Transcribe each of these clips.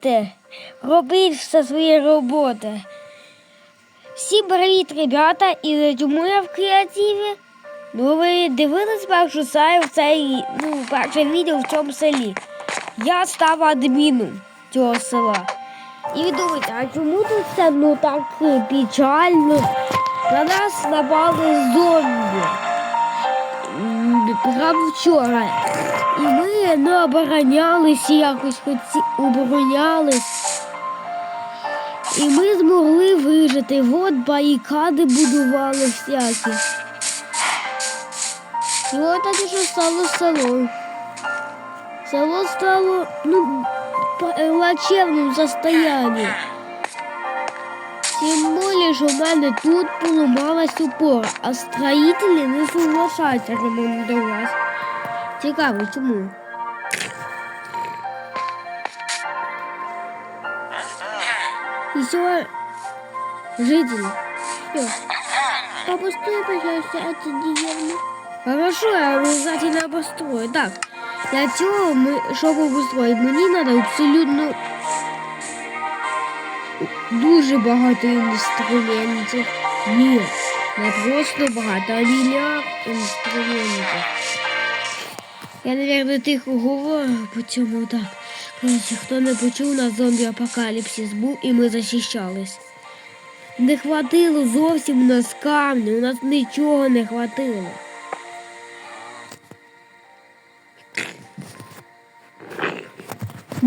Те, робіть все свої роботи. Всім привіт, ребята, і чому я в креативі? Ну, ви дивились першу серію в цей, ну, перше відео в цьому селі. Я став адміном цього села. І ви думаєте, а чому тут все ну так печально? На нас напали зомбі. Прямо вчора. І ми не оборонялися якось хоці оборонялись. І ми змогли вижити. От барикади будували всякі. І от таке, що стало селом. Село стало ну, в плачевному состоянии. Тим більше, що в мене тут поламалась опора, а строїтелі не соглашаються ремонтувати. Цікаво, чому? И все, жители. Все. Обустрой, пожалуйста, эту деревню. Хорошо, я обязательно обустрою. Так, для цього, ми, щоб обустроїти, мені треба абсолютно дуже багато інструментів. Ні, не просто багато, а мільярд інструментів. Я, наверное, тихо говорю по цьому так. Короче, хто не почув, на зомбі апокаліпсис був і ми захищались. Не хватило зовсім у нас камню, у нас нічого не хватило.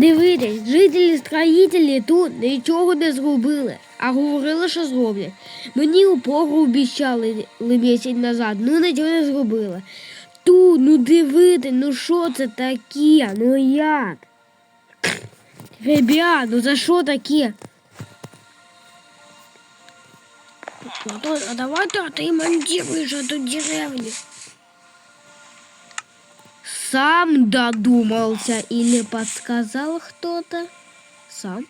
Дивитесь, жителі строїтелі тут нічого не зробили, а говорили, що зроблять. Мені упору обіцяли місяць назад, ну нічого не зробили. Ту, ну дивити, ну що це таке? Ну як? Ребят, ну за що таке? А давай ты отремонтируешь эту деревню. Сам додумался или подсказал кто-то? Сам.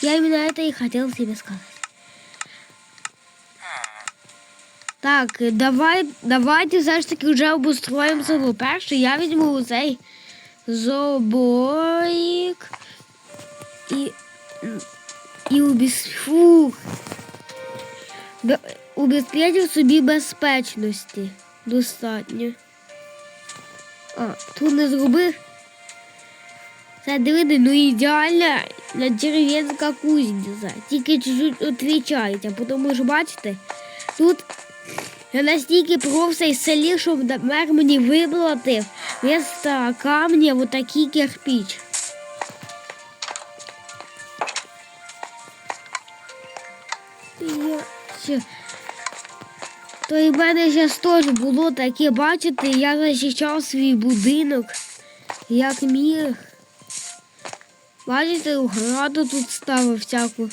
Я именно это и хотел тебе сказать. Так, давай, давайте все ж таки вже обустроїмо село. Перше я візьму цей зобоїк і, і убіз... Фу. Бе- Убезпечив собі безпечності. Достатньо. А, тут не зробив. Це дивити, ну ідеальна на дерев'янська кузниця. Тільки чуть-чуть відрізняється, тому що бачите, тут я настільки про все із селі, щоб мер мені виплатив вместо камня вот такий кирпич. Я. То і в мене зараз теж було таке, бачите, я захищав свій будинок, як міг. Бачите, граду тут ставив всяку.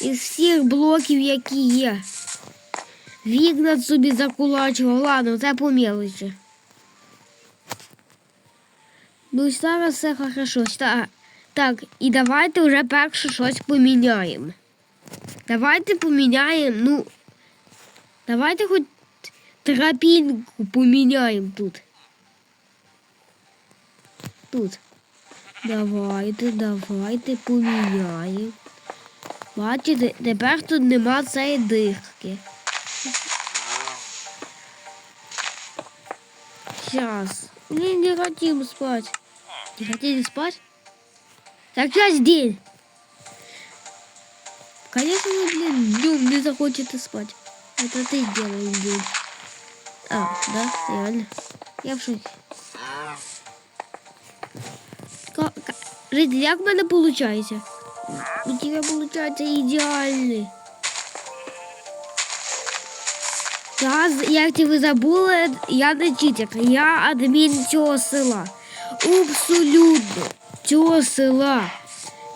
Із всіх блоків, які є. Вікна собі закулачував. Ладно, це по. Ну і зараз все хорошо. Так, так, і давайте вже перше щось поміняємо. Давайте поміняємо, ну. Давайте хоч тропінку поміняємо тут. Тут. Давайте, давайте поміняємо. Бачите, тепер тут нема цієї дихки. Сейчас. Мы не хотим спать. Не хотели спать? Так сейчас день. Конечно, вы, блин, днем не захочете спать. Это ты делаешь день. А, да, реально. Я в шоке. Ка- ка- Житель, як в мене виходить? У получается идеальный. Я, як забули, я не читер, я адмін цього села. Абсолютно цього села.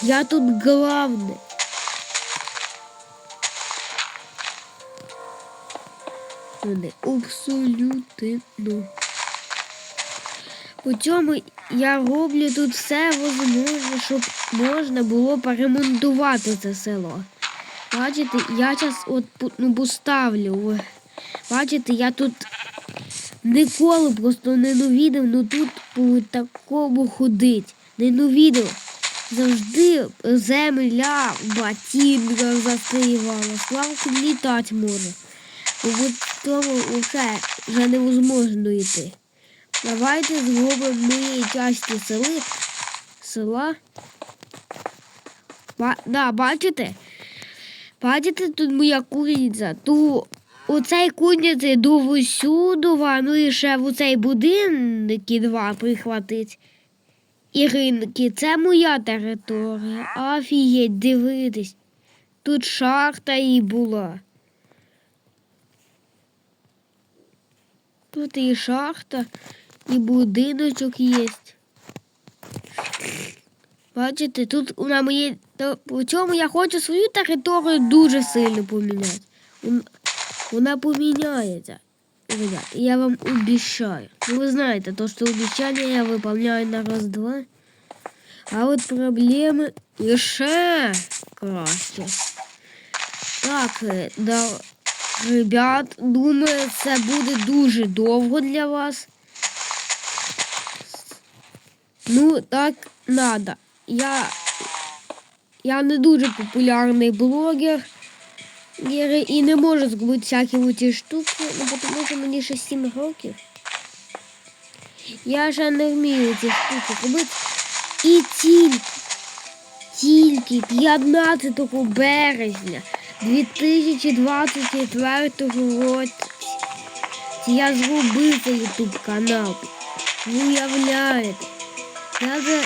Я тут главний. Не абсолютно. У цьому я роблю тут все можливе, щоб можна було поремонтувати це село. Бачите, я зараз от ну, поставлю. Бачите, я тут ніколи просто не довідав, ну тут по такому ходить. не ну. Завжди земля в ботинках застрівала. Славку літати може. Тому вже, вже невозможно йти. Давайте зробимо ми часті сели. Села. Ба, да, бачите? Бачите, тут моя куриця. Ту оцей куниця до Вусюдова, ну і ще в оцей будинки два прихватить. Іринки, це моя територія. Офігеть, дивитись. Тут шахта і була. Тут і шахта, і будиночок є. Бачите, тут на моїй. то- По чому я хочу свою територію дуже сильно поміняти. Вон- Вона поміняється. Ребят, я вам обіцяю. Ну, ви знаєте, то, що обіцяння я виповняю на раз-два. А от проблеми ще краще. Так, е, да, ребят, думаю, це буде дуже довго для вас. Ну, так надо. Я, я не дуже популярний блогер. І не можу зробити всякі ці штуки, ну, тому що мені ще 7 років. Я ще не вмію ці штуки робити. І тільки, тільки 15 березня 2024 році я зробив цей ютуб канал. Ви уявляєте? Я за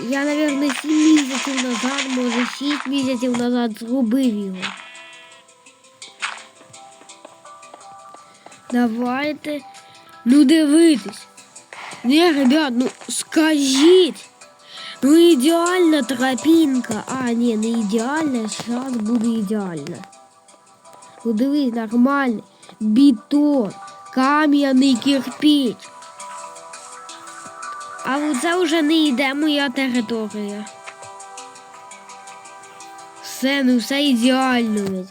я, наверное, 7 місяців назад, може 6 місяців назад зробив його. Давайте. Ну дивитись. Не, ребят, ну скажіть. Ну ідеальна тропінка. А, ні, не ідеальна, зараз буде ідеальна. Ну дивись, нормальний. Бетон, кам'яний кирпич. А це вже не йде моя територія. Все, ну все ідеально.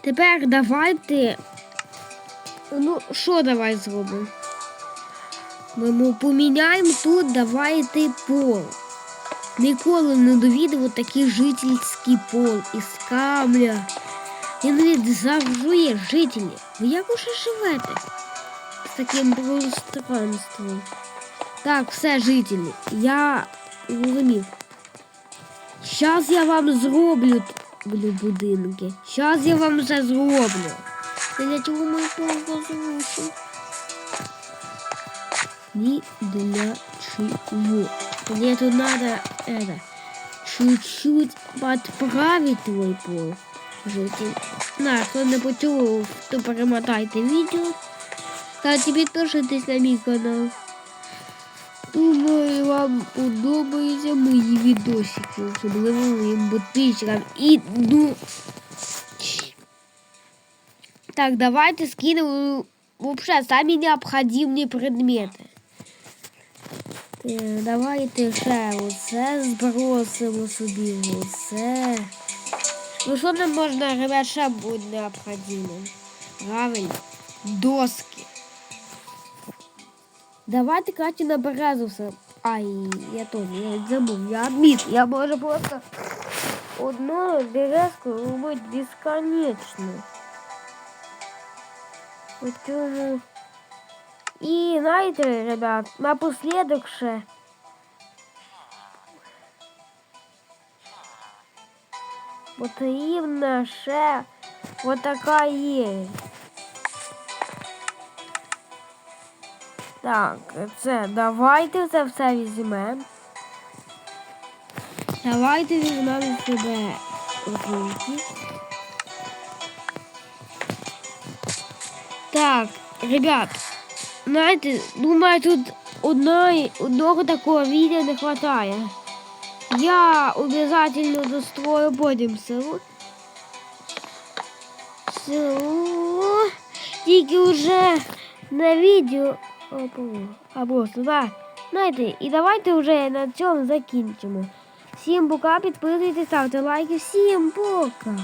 Тепер давайте. Ну, що давай зробимо? Ми му- поміняємо тут, давайте пол. Ніколи не довідав такий жительський пол із камня. Я навіть завжди є жителі. Ви як уже живете? З таким пространством. Так, все, жителі. Я зрозумів. Зараз я вам зроблю будинки. Зараз я вам все зроблю. Для чого ми позвучу? Ні для чего. Мне тут надо это чуть-чуть подправить твой пол. Житель. На, хто не почув, то перемотайте відео. Та підпишитесь на мій канал. Думаю, вам подобаються мої відосики, особливо моїм підписчикам. І ну. Так, давайте скинем вообще самі необхідні предмети. Е, Давайте ще оце збросимо собі. Оце. Ну що нам можна, ребят, ще буде необхідно? Правильно. Доски. Давайте, кстати, на березу все. Ай, я тоже, я забув, я адміт. Я можу просто одну березку робити безконечно. Почему? І знаєте, ребят, напоследок ще. Потрібна ще отака є. Так, це давайте це все візьмемо. Давайте візьмемо себе руки. Так, ребят, знаєте, думаю, тут одної, одного такого відео не вистачає. Я обов'язково дострою потім село. Село. Тільки вже на відео. Опа, а просто, так. Знаєте, і давайте вже на цьому закінчимо. Всім пока, підписуйтесь, ставте лайки. Всім пока!